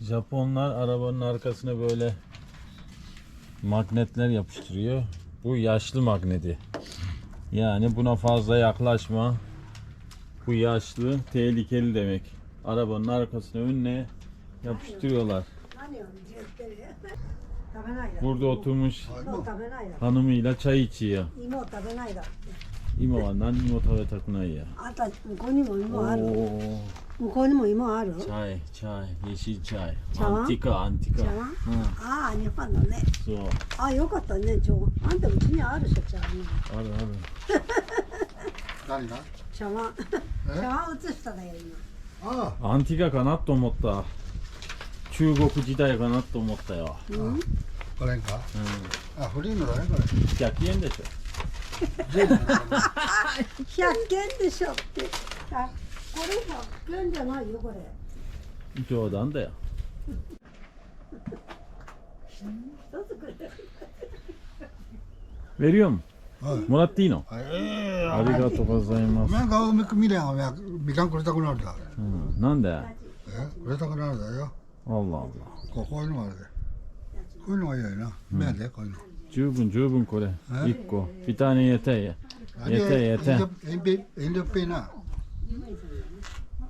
Japonlar arabanın arkasına böyle magnetler yapıştırıyor. Bu yaşlı magneti. Yani buna fazla yaklaşma. Bu yaşlı tehlikeli demek. Arabanın arkasına önüne yapıştırıyorlar. Burada oturmuş hanımıyla çay içiyor. 今は何も食べたくないや。あた向こうにも芋ある。向こうにも芋ある？チャイ、チャイ、西チャイ。アンティカ、アンティカ。うん、ああ、日本のね。そう。ああ、よかったね、ちょ。あんたうちにあるしょ、茶碗。あるある。何が？茶碗。茶碗移しただよ、今。ああ。アンティカかなと思った。中国時代かなと思ったよ。うん。これか？うん。あ、古いのだね、これ。100円でしょ。全部。 100円でしょってあこれ100円じゃないよこれ冗談だよ。一つくれ Veriyor mu? はい。もらっていいのええありがとうございます。お前顔見見りゃ、お前みかんくれたくなるだ。うん、なんでえ、くれたくなるだよ。 Allah Allah. こうこういうのがあるで。こういうのがいいよな。目やで、こういうの。 Cübün cübün kore. Ha? İkko. Bir tane yeter ya. Hani yeter yeter. Elop pena.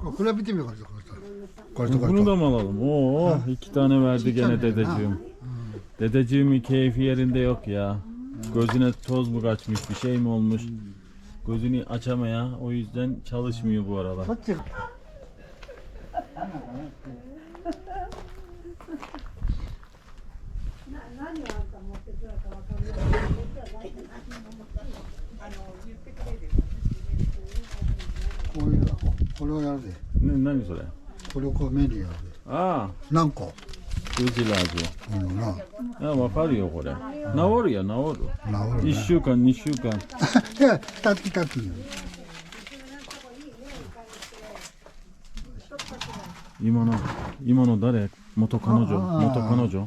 Okula bitti mi korktu korktu? Korktu. Bunu da mı alalım? Oo iki tane verdi gene tane. dedeciğim. Ha. Dedeciğimin keyfi yerinde yok ya. Gözüne toz mu kaçmış bir şey mi olmuş? Gözünü açamaya o yüzden çalışmıyor bu aralar. こういうの。これをやるで。Ne, 何それ？これをこう目にやるで。ああ、何個？ウジラージこういうのな。オ。あ、わかるよ、これ。治るよ、治る。治るね。1週間、2週間。いや。今の、今の誰？元彼女？元彼女？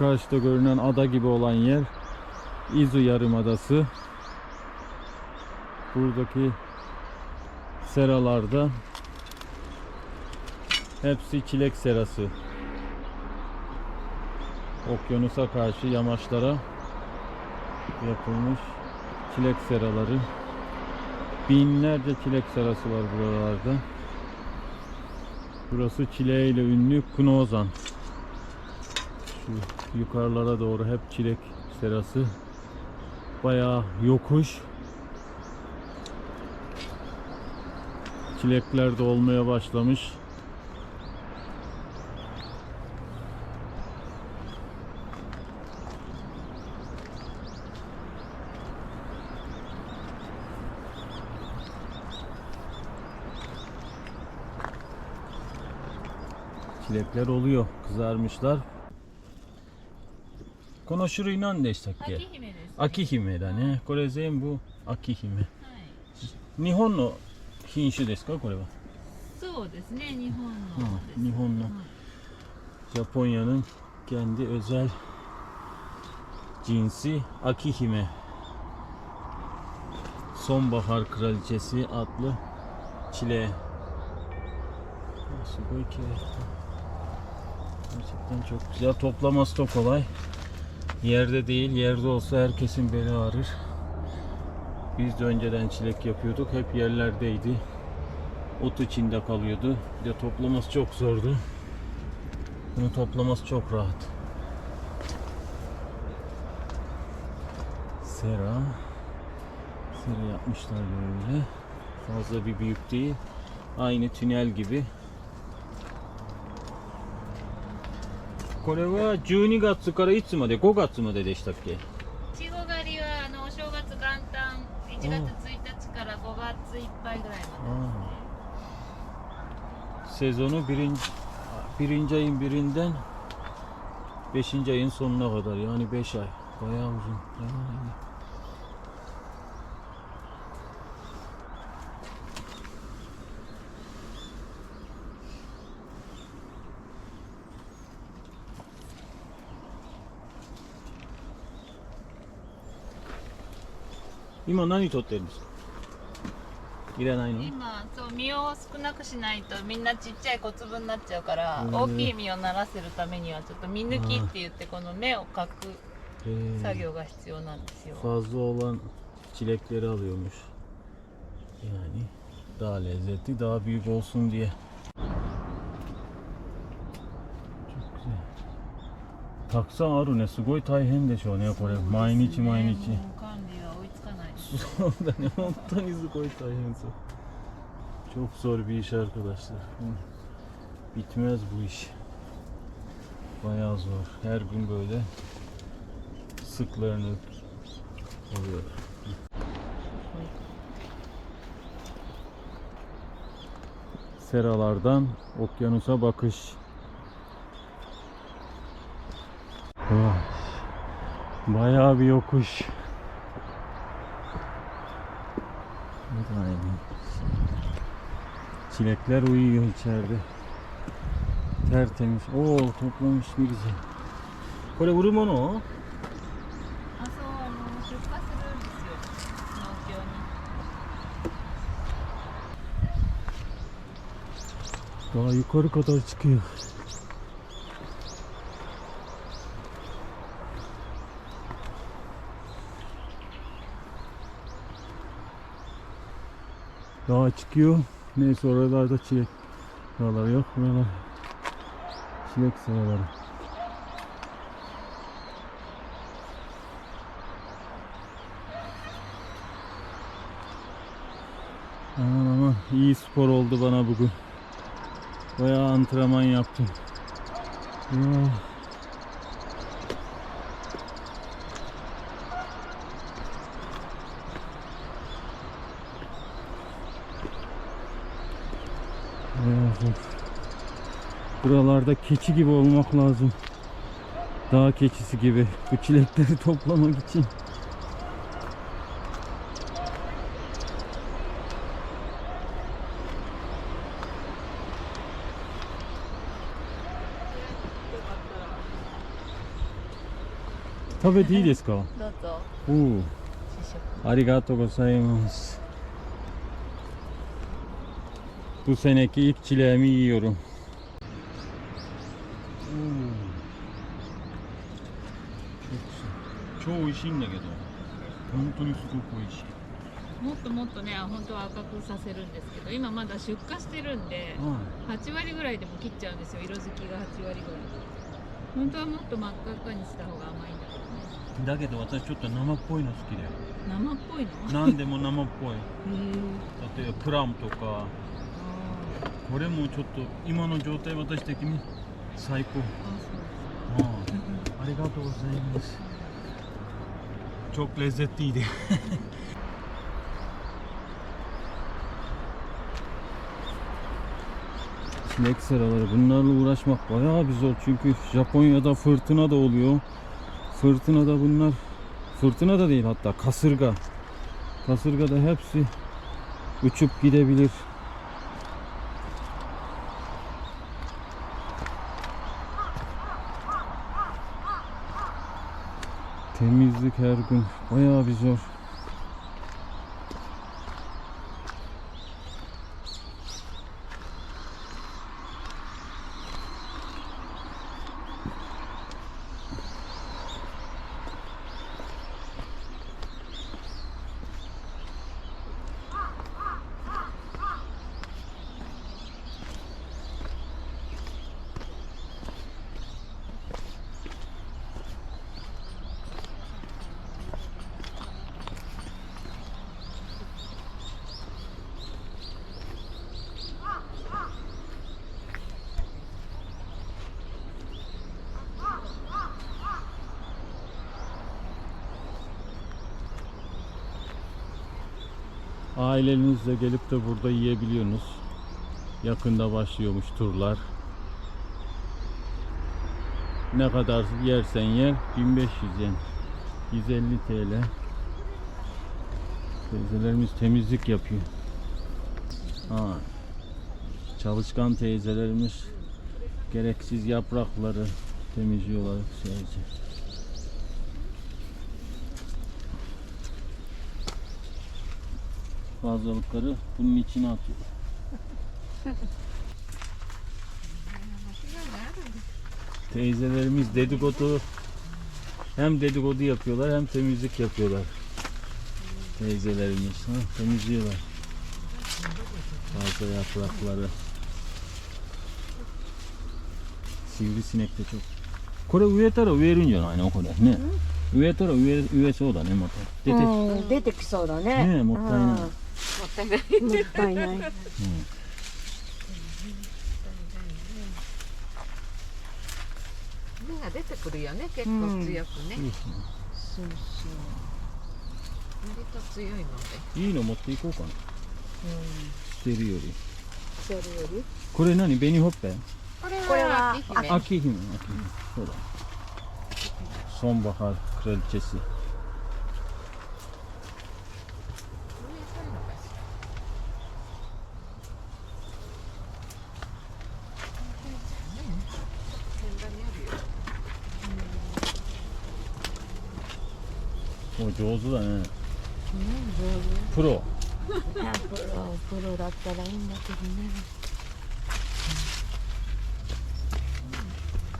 karşıda görünen ada gibi olan yer İzu Yarımadası. Buradaki seralarda hepsi çilek serası. Okyanusa karşı yamaçlara yapılmış çilek seraları. Binlerce çilek serası var buralarda. Burası çileğiyle ünlü Knozan. Şu yukarılara doğru hep çilek serası. Bayağı yokuş. Çilekler de olmaya başlamış. Çilekler oluyor. Kızarmışlar. この種類何でしたっけ秋姫です。秋姫だねこれ全部秋姫日本の品種ですかこれは、そうですね、日本のです。 Hı, Nihon'la Japonya'nın kendi özel cinsi Akihime Sonbahar Kraliçesi adlı çile Sugoi kireta. Gerçekten çok güzel toplaması da kolay Yerde değil yerde olsa herkesin beli ağrır Biz de önceden çilek yapıyorduk hep yerlerdeydi ot içinde kalıyordu. Bir de toplaması çok zordu. Bunu toplaması çok rahat. Sera. Sera yapmışlar böyle. Fazla bir büyük değil. Aynı tünel gibi. これは12月からいつまで？5月まででしたっけ？いちご狩りはあのお正月元旦1月1日から5月いっぱいぐらいまで,製造のビリンビリンジャインビリンデン。ベシンジャインソン今何撮ってるんですか？いらないの？今そう実を少なくしないとみんなちっちゃい小粒になっちゃうから、うん大きい実をならせるためにはちょっと実抜きって言ってこの芽をかく作業が必要なんですよ、fazla olan çilekleri alıyormuş. Yani daha lezzetli, daha büyük olsun diye. Çok güzel. たくさんあるね。すごい大変でしょうね、これ。毎日毎日。本当にすごい大変そう。Çok zor bir iş arkadaşlar. Hı. Bitmez bu iş. Bayağı zor. Her gün böyle sıklarını oluyor. Seralardan okyanusa bakış. Vay. Bayağı bir yokuş. Çilekler uyuyor içeride. Tertemiz. Oo toplamış ne güzel. これ売るものあそうあの出荷するんですよ農協に Daha yukarı kadar çıkıyor. Daha çıkıyor. Neyse oralarda çilek seraları yok. Buralar çilek seraları. Aman aman iyi spor oldu bana bugün. Bayağı antrenman yaptım. Ya. Bayağı zor. Buralarda keçi gibi olmak lazım. Dağ keçisi gibi. Bu çilekleri toplamak için. Tabii değil ですかどうぞ Oo. 試食ありがとうございます。 Bu seneki ilk çileğimi yiyorum. Çok güzel. 超美味しいんだけど本当にすごく美味しい。もっともっとね本当は赤くさせるんですけど今まだ出荷してるんで8割ぐらいでも切っちゃうんですよ色づきが8割ぐらい本当はもっと真っ赤っかにした方が甘いんだけどねだけど私ちょっと生っぽいの好きだよ。生っぽいの何でも生っぽい。へえ例えばプラムとか、これもちょっと今の状態私的に最高。あそうですありがとうございます。Çok lezzetliydi. Çilek seraları bunlarla uğraşmak bayağı bir zor çünkü Japonya'da fırtına da oluyor. Fırtına da bunlar fırtına da değil hatta kasırga. Kasırga da hepsi uçup gidebilir. Temizlik her gün bayağı bir zor. Ailenizle gelip de burada yiyebiliyorsunuz. Yakında başlıyormuş turlar. Ne kadar yersen yer 1500 yen. 150 TL. Teyzelerimiz temizlik yapıyor. Ha. Çalışkan teyzelerimiz gereksiz yaprakları temizliyorlar sadece. Fazlalıkları bunun içine atıyor. Teyzelerimiz dedikodu hem dedikodu yapıyorlar hem temizlik yapıyorlar. Teyzelerimiz ha, temizliyorlar. Fazla yaprakları. Sivrisinek de çok. これ植えたら植えるんじゃないのこれね。植えたら植え植えそうだねまた。出てうん出てきそうだねねえもったいない うんもったいない。芽が出てくるよね結構強くね、そう割と強いのでいいの持っていこうかな。うん。捨てるより。そうそれよりこれ何紅ほっぺこれこれはは秋姫秋姫秋姫そうだソンバハクレルチェスお上手だね。プロ。プロプロだったらいいんだけどね。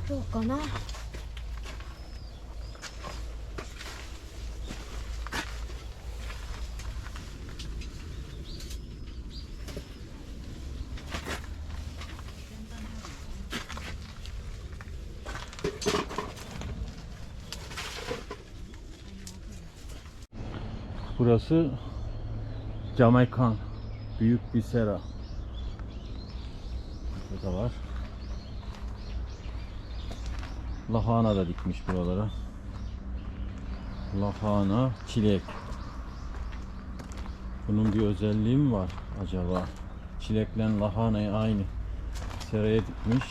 どうかな「Burası Jamaikan Büyük bir sera. Burada var. Lahana da dikmiş buralara. Lahana, çilek. Bunun bir özelliği mi var acaba? Çilekle lahanayı aynı seraya dikmiş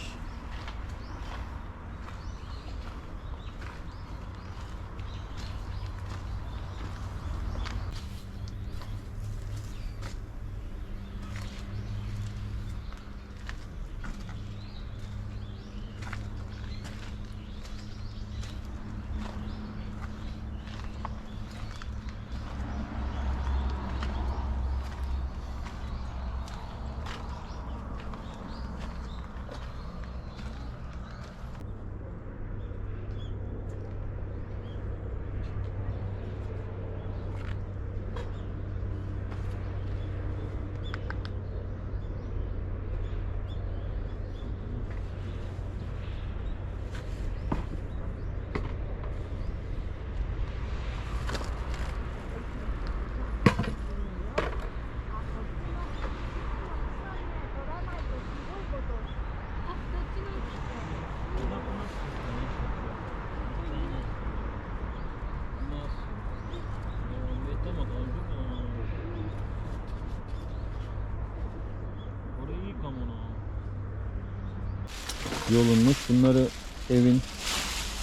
Yolunmuş. Bunları evin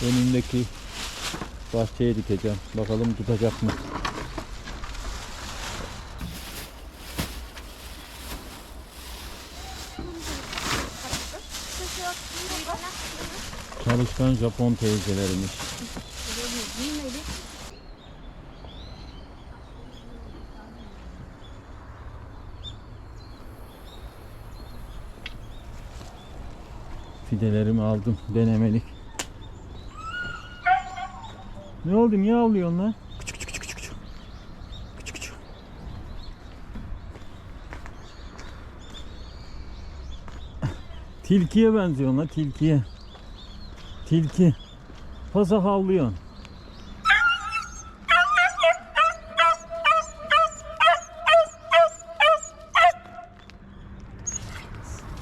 önündeki bahçeye dikeceğim. Bakalım tutacak mı? Çalışkan Japon teyzelerimiz. Fidelerimi aldım denemelik. Ne oldu? Niye ağlıyorsun lan? Küçük küçük küçük küçük. Küçük küçük. Tilkiye benziyorsun lan tilkiye. Tilki. Fazla havlıyorsun.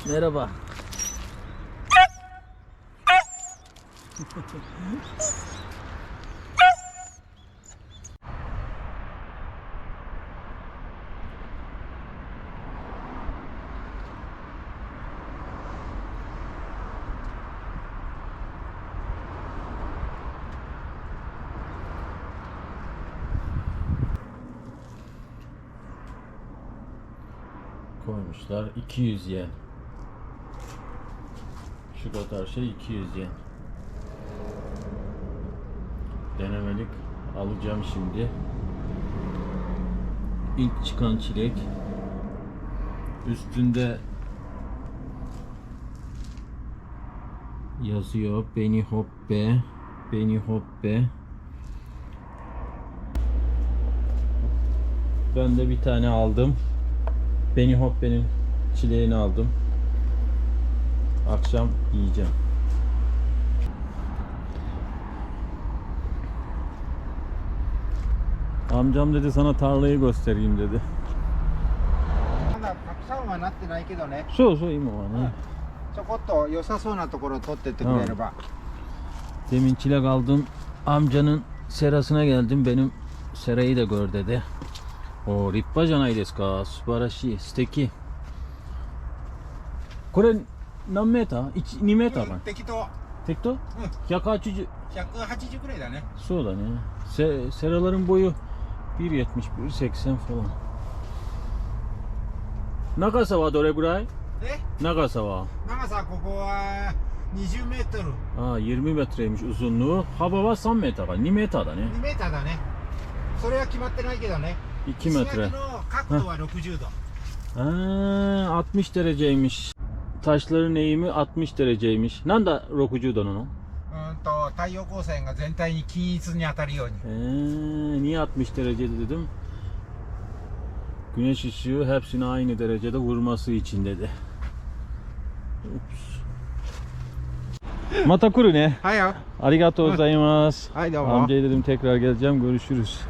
Merhaba. koymuşlar 200 yen. Şu kadar şey 200 yen. Alacağım şimdi. İlk çıkan çilek. Üstünde yazıyor Beni Hoppe Beni Hoppe Ben de bir tane aldım. Beni Hoppe'nin çileğini aldım. Akşam yiyeceğim. Amcam dedi sana tarlayı göstereyim dedi. まだたくさんはなってないけどね Su su imo var ha. ちょこっと良さそうなところを取ってってくれれば、Demin çilek aldım. Amcanın serasına geldim. Benim serayı da gör dedi. O rippa janai desu? Subarashi, suteki. Kore nan metre? 2 metre うん ben. Tekto? 180. 180くらいだねそうだね。Se- seraların boyu 1.70, 1.80 falan. 長さはどれぐらいで長さは長さここは20メートルああ20 metreymiş uzunluğu. Hava var 3 metre var. 2 metre da ne? 2メーターだねそれは決まってないけどね2 metre. 石垣の角度は60度 Ha, 60 dereceymiş. Taşların eğimi 60 dereceymiş. Nanda 60度なの うーんと太陽光線が全体に均一に当たるように Ee, niye 60 derecede dedim. Güneş ışığı hepsini aynı derecede vurması için dedi. Ups. Mata kuru ne? はいよ Arigatou gozaimasu. はいどうも Amcaya dedim tekrar geleceğim görüşürüz.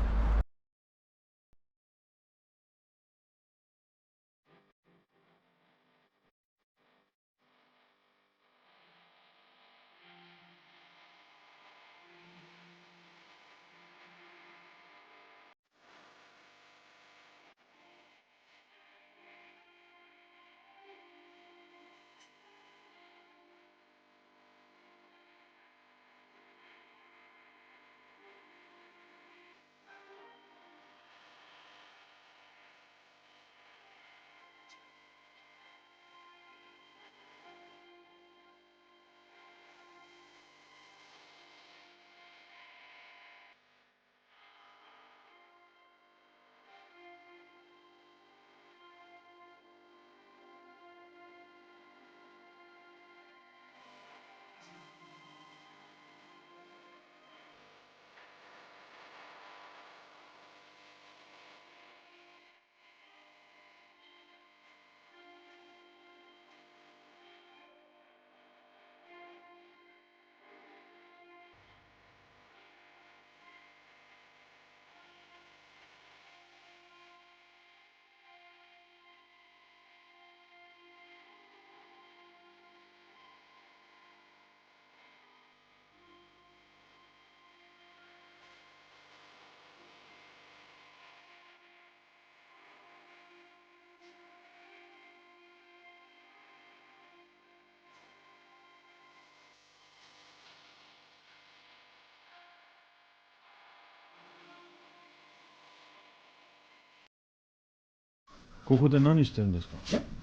Koku da nan isterim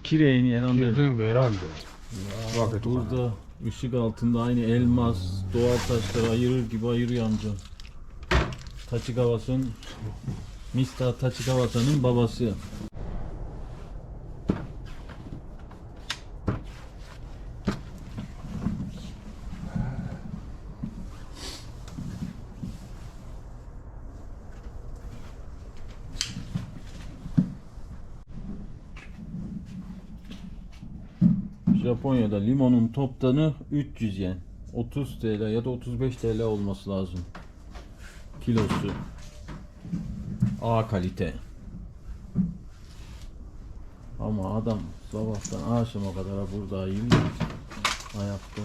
Kireğini herhalde. 全部選んで Burada ışık altında aynı elmas, doğal taşları ayırır gibi ayırıyor amca. Tachigawa'sın Mr. Tachigawa'nın babası. Japonya'da limonun toptanı 300 yen. 30 TL ya da 35 TL olması lazım. Kilosu. A kalite. Ama adam sabahtan akşama kadar burada yiyor. Ayakta.